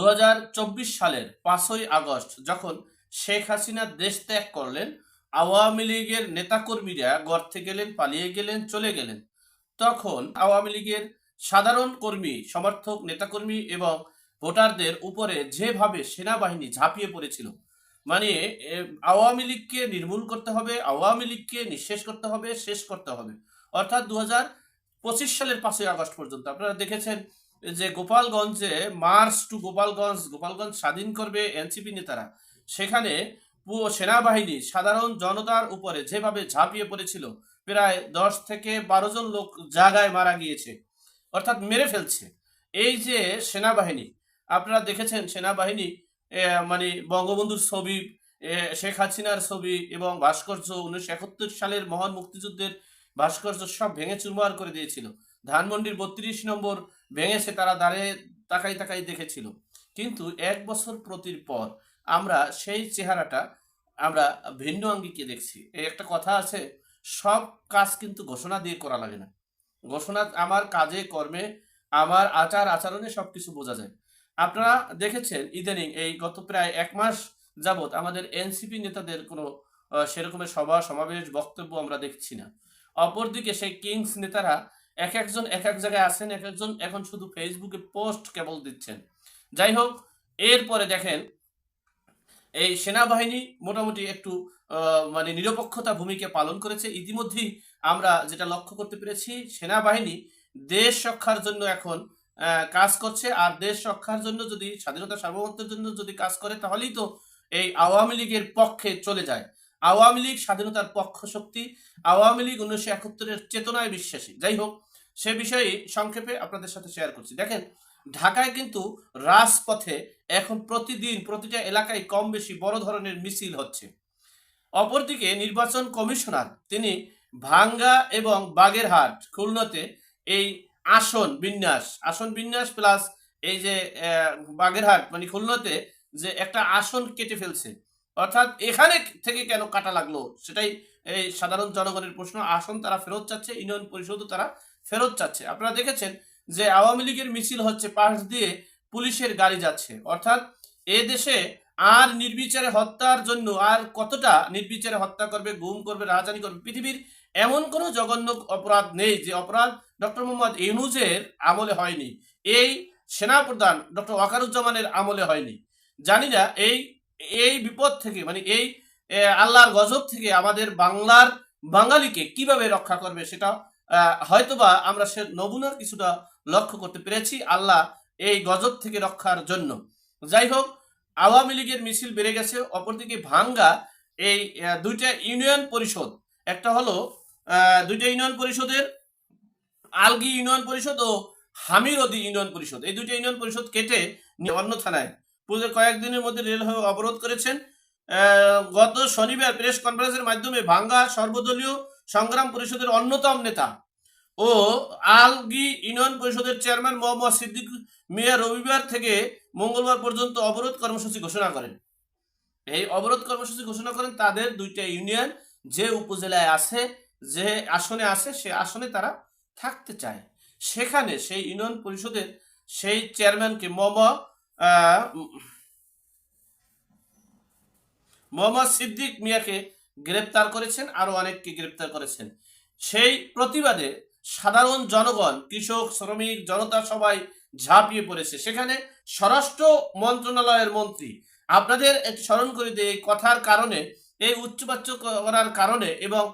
দু হাজার চব্বিশ সালের পাঁচই আগস্ট যখন শেখ হাসিনা দেশ ত্যাগ করলেন, আওয়ামী লীগের নেতাকর্মীরা গর্তে গেলেন, পালিয়ে গেলেন, চলে গেলেন। তখন আওয়ামী লীগের সাধারণ কর্মী, সমর্থক, নেতাকর্মী এবং ভোটারদের উপরে যেভাবে সেনাবাহিনী ঝাঁপিয়ে পড়েছিল মানে আওয়ামী লীগকে নির্মূল করতে হবে, আওয়ামী লীগকে নিঃশেষ করতে হবে, শেষ করতে হবে। অর্থাৎ দু সালের পাঁচই আগস্ট পর্যন্ত, আপনারা দেখেছেন যে গোপালগঞ্জে মার্চ টু গোপালগঞ্জ গোপালগঞ্জ স্বাধীন করবে এনসিপি নেতারা। সেখানে সেনাবাহিনী, সাধারণ জনতার উপরে যেভাবে ঝাঁপিয়ে পড়েছিল, প্রায় দশ থেকে বারো জন লোক জায়গায় মারা গিয়েছে, অর্থাৎ মেরে ফেলছে। এই যে সেনাবাহিনী, আপনারা দেখেছেন সেনাবাহিনী মানে বঙ্গবন্ধুর ছবি শেখ হাসিনার ছবি এবং ভাস্কর্য উনিশশো একাত্তর সালের মহান মুক্তিযুদ্ধের ভাস্কর্য সব ভেঙে চুরমার করে দিয়েছিল। ধানমন্ডির বত্রিশ নম্বর ভেঙেছে তারা দাঁড়িয়ে তাকাই তাকাই দেখেছিল। কিন্তু এক বছর প্রতির পর আমরা সেই চেহারাটা আমরা ভিন্ন আঙ্গিকে দেখছি। এই একটা কথা আছে, সব কাজ কিন্তু ঘোষণা দিয়ে করা লাগে না। ঘোষণা আমার কাজে, কর্মে, আমার আচার, আচরণে সবকিছু বোঝা যায়। আপনারা দেখেছেন ইদানিং এই গত প্রায় এক মাস যাবত আমাদের এনসিপি নেতাদের কোনো সেরকমের সভা, সমাবেশ, বক্তব্য আমরা দেখছি না। অপরদিকে সেই কিংস নেতারা এক একজন এক এক জায়গায় আছেন, এক একজন এখন শুধু ফেসবুকে পোস্ট কেবল দিচ্ছেন। যাই হোক, এরপরে দেখেন, এই সেনাবাহিনী মোটামুটি একটু মানে নিরপেক্ষতা ভূমিকা পালন করেছে। ইতিমধ্যেই আমরা যেটা লক্ষ্য করতে পেরেছি, সেনাবাহিনী দেশ রক্ষার জন্য এখন কাজ করছে। আর দেশ রক্ষার জন্য যদি, স্বাধীনতা সার্বভৌমত্বের জন্য যদি কাজ করে, তাহলেই তো এই আওয়ামী লীগের পক্ষে চলে যায়। আওয়ামী লীগ স্বাধীনতার পক্ষ শক্তি, আওয়ামী লীগ উনিশশো একাত্তরের চেতনায় বিশ্বাসী। যাই হোক, সে বিষয়ে সংক্ষেপে আপনাদের সাথে শেয়ার করছি। দেখেন, ঢাকায় কিন্তু রাজপথে এখন প্রতিদিন প্রতিটা এলাকায় কম বেশি বড় ধরনের মিছিল হচ্ছে। অপরদিকে নির্বাচন কমিশনার, তিনি ভাঙ্গা এবং বাগেরহাট খুলনাতে এই আসন বিন্যাস আসন বিন্যাস প্লাস এই যে বাগেরহাট মানে খুলনাতে যে একটা আসন কেটে ফেলছে। অর্থাৎ এখানে থেকে কেন কাটা লাগল? সেটাই এই সাধারণ জনগণের প্রশ্ন। আসন, তারা ফেরত চাচ্ছে, ইউনিয়ন পরিষদও তারা ফেরত চাচ্ছে। আপনারা দেখেছেন যে আওয়ামী লীগের মিছিল হচ্ছে পাশ দিয়ে পুলিশের গাড়ি যাচ্ছে। অর্থাৎ এ দেশে আর নির্বিচারে হত্যার জন্য আর কতটা নির্বিচারে হত্যা করবে, গুম করবে রাজধানী করবে, পৃথিবীর এমন কোনো জঘন্য অপরাধ নেই যে অপরাধ ডক্টর মোহাম্মদ ইউনুজের আমলে হয়নি। এই সেনাপ্রধান ডক্টর ওয়াকারুজ্জামানের আমলে হয়নি। জানি না, এই এই বিপদ থেকে মানে এই আল্লাহর গজব থেকে আমাদের বাংলার বাঙালিকে কীভাবে রক্ষা করবে সেটা হয়তোবা আমরা সে নমুনা কিছুটা লক্ষ্য করতে পেরেছি আল্লাহ এই গজব থেকে রক্ষার জন্য। যাই হোক, আওয়ামী লীগের মিছিল বেড়ে গেছে, অপরদিকে ভাঙ্গা এই দুইটা ইউনিয়ন পরিষদ। একটা হলো দুইটা ইউনিয়ন পরিষদের, আলগি ইউনিয়ন পরিষদ ও হামিরদি ইউনিয়ন পরিষদ। এই দুইটা ইউনিয়ন পরিষদ কেটে নিয়ে অন্য থানায় পুজোর কয়েকদিনের মধ্যে রেলওয়ে অবরোধ করেছেন। গত শনিবার প্রেস কনফারেন্সের মাধ্যমে ভাঙ্গা সর্বদলীয় সংগ্রাম পরিষদের অন্যতম নেতা ও আলগি ইউনিয়ন পরিষদের চেয়ারম্যান মোহাম্মদ সিদ্দিক মিয়া রবিবার থেকে মঙ্গলবার পর্যন্ত অবরোধ কর্মসূচি ঘোষণা করেন। এই অবরোধ কর্মসূচি ঘোষণা করেন তাদের দুইটা ইউনিয়ন, যে উপজেলায় আছে, যে আসনে আছে, সে আসনে তারা থাকতে চায়। সেখানে সেই ইউনিয়ন পরিষদের সেই চেয়ারম্যানকে মোহাম্মদ মোহাম্মদ সিদ্দিক মিয়াকে গ্রেপ্তার করেছেন, আরও অনেককে গ্রেপ্তার করেছেন। সেই প্রতিবাদে সাধারণ জনগণ, কৃষক, শ্রমিক, জনতা সবাই ঝাঁপিয়ে পড়েছে। সেখানে স্বরাষ্ট্র মন্ত্রণালয়ের মন্ত্রী, আপনাদের স্মরণ করে দিই, এই কথার কারণে, এই উচ্চবাচ্য করার কারণে এবং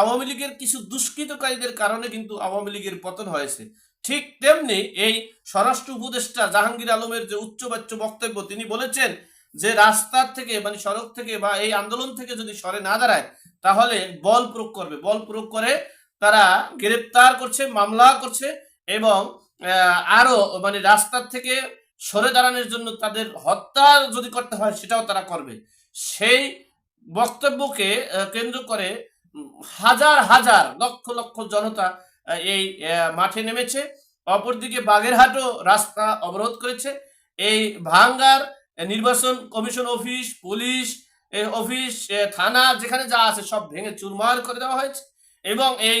আওয়ামী লীগের কিছু দুষ্কৃতকারীদের কারণে কিন্তু আওয়ামী লীগের পতন হয়েছে। ঠিক তেমনি এই স্বরাষ্ট্র উপদেষ্টা জাহাঙ্গীর আলমের যে উচ্চবাচ্য বক্তব্য, তিনি বলেছেন যে রাস্তার থেকে মানে সড়ক থেকে বা এই আন্দোলন থেকে যদি সরে না দাঁড়ায়, তাহলে বল প্রয়োগ করবে। বল প্রয়োগ করে তারা গ্রেপ্তার করছে, মামলা করছে এবং আরও মানে রাস্তার থেকে সরে দাঁড়ানোর জন্য তাদের হত্যা যদি করতে হয়, সেটাও তারা করবে। সেই বক্তব্যকে কেন্দ্র করে হাজার হাজার লক্ষ লক্ষ জনতা এই মাঠে নেমেছে। অপরদিকে বাগেরহাটও রাস্তা অবরোধ করেছে। এই ভাঙ্গার নির্বাচন কমিশন অফিস, পুলিশ অফিস থানা, যেখানে যা আছে সব ভেঙে চুরমার করে দেওয়া হয়েছে। এবং এই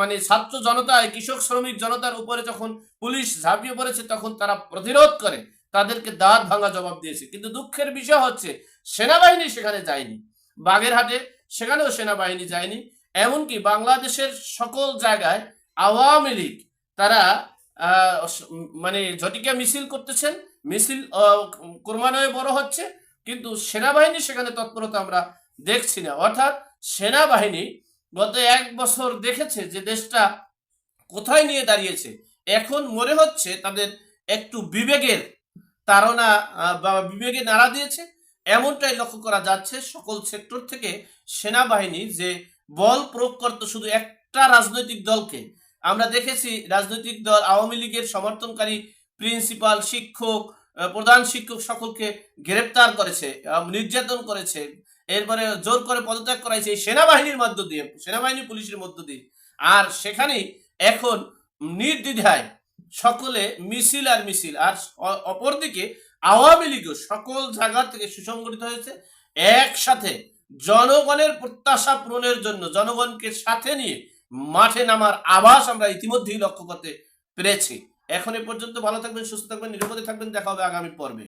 মানে ছাত্র জনতা কৃষক শ্রমিক জনতার উপরে যখন পুলিশ ঝাঁপিয়ে পড়েছে, তখন তারা প্রতিরোধ করে, তাদেরকে দাঁত ভাঙা জবাব দিয়েছে। কিন্তু দুঃখের বিষয় হচ্ছে, সেনাবাহিনী সেখানে যায়নি। বাগেরহাটে সেখানেও সেনাবাহিনী যায়নি। এমনকি বাংলাদেশের সকল জায়গায় আওয়ামী লীগ, তারা মানে ঝটিকা মিছিল করতেছেন, মিছিল ক্রমান্বয়ে বড় হচ্ছে, কিন্তু সেনাবাহিনী সেখানে তৎপরতা আমরা দেখছি না। অর্থাৎ সেনাবাহিনী গত এক বছর দেখেছে যে দেশটা কোথায় নিয়ে দাঁড়িয়েছে। এখন মনে হচ্ছে তাদের একটু বিবেকের তারা বা বিবেকে নাড়া দিয়েছে। এমনটাই লক্ষ্য করা যাচ্ছে সকল সেক্টর থেকে সেনাবাহিনী যে বল প্রয়োগ করতো শুধু একটা রাজনৈতিক দলকে। আমরা দেখেছি রাজনৈতিক দল আওয়ামী লীগের সমর্থনকারী প্রিন্সিপাল, শিক্ষক প্রধান শিক্ষক সকলকে গ্রেপ্তার করেছে নির্যাতন করেছে। এরপরে জোর করে পদত্যাগ করাইছে এই সেনাবাহিনীর মধ্য দিয়ে, সেনাবাহিনী পুলিশের মধ্য দিয়ে। আর সেখানেই এখন নির্দ্বিধায় সকলে মিছিল আর মিছিল। আর অপরদিকে আওয়ামী লীগও সকল জায়গা থেকে সুসংগঠিত হয়েছে। একসাথে জনগণের প্রত্যাশা পূরণের জন্য, জনগণকে সাথে নিয়ে মাঠে নামার আভাস আমরা ইতিমধ্যেই লক্ষ্য করতে পেরেছি। এখন এ পর্যন্ত ভালো থাকবেন, সুস্থ থাকবেন, নিরাপদে থাকবেন। দেখা হবে আগামী পর্বে।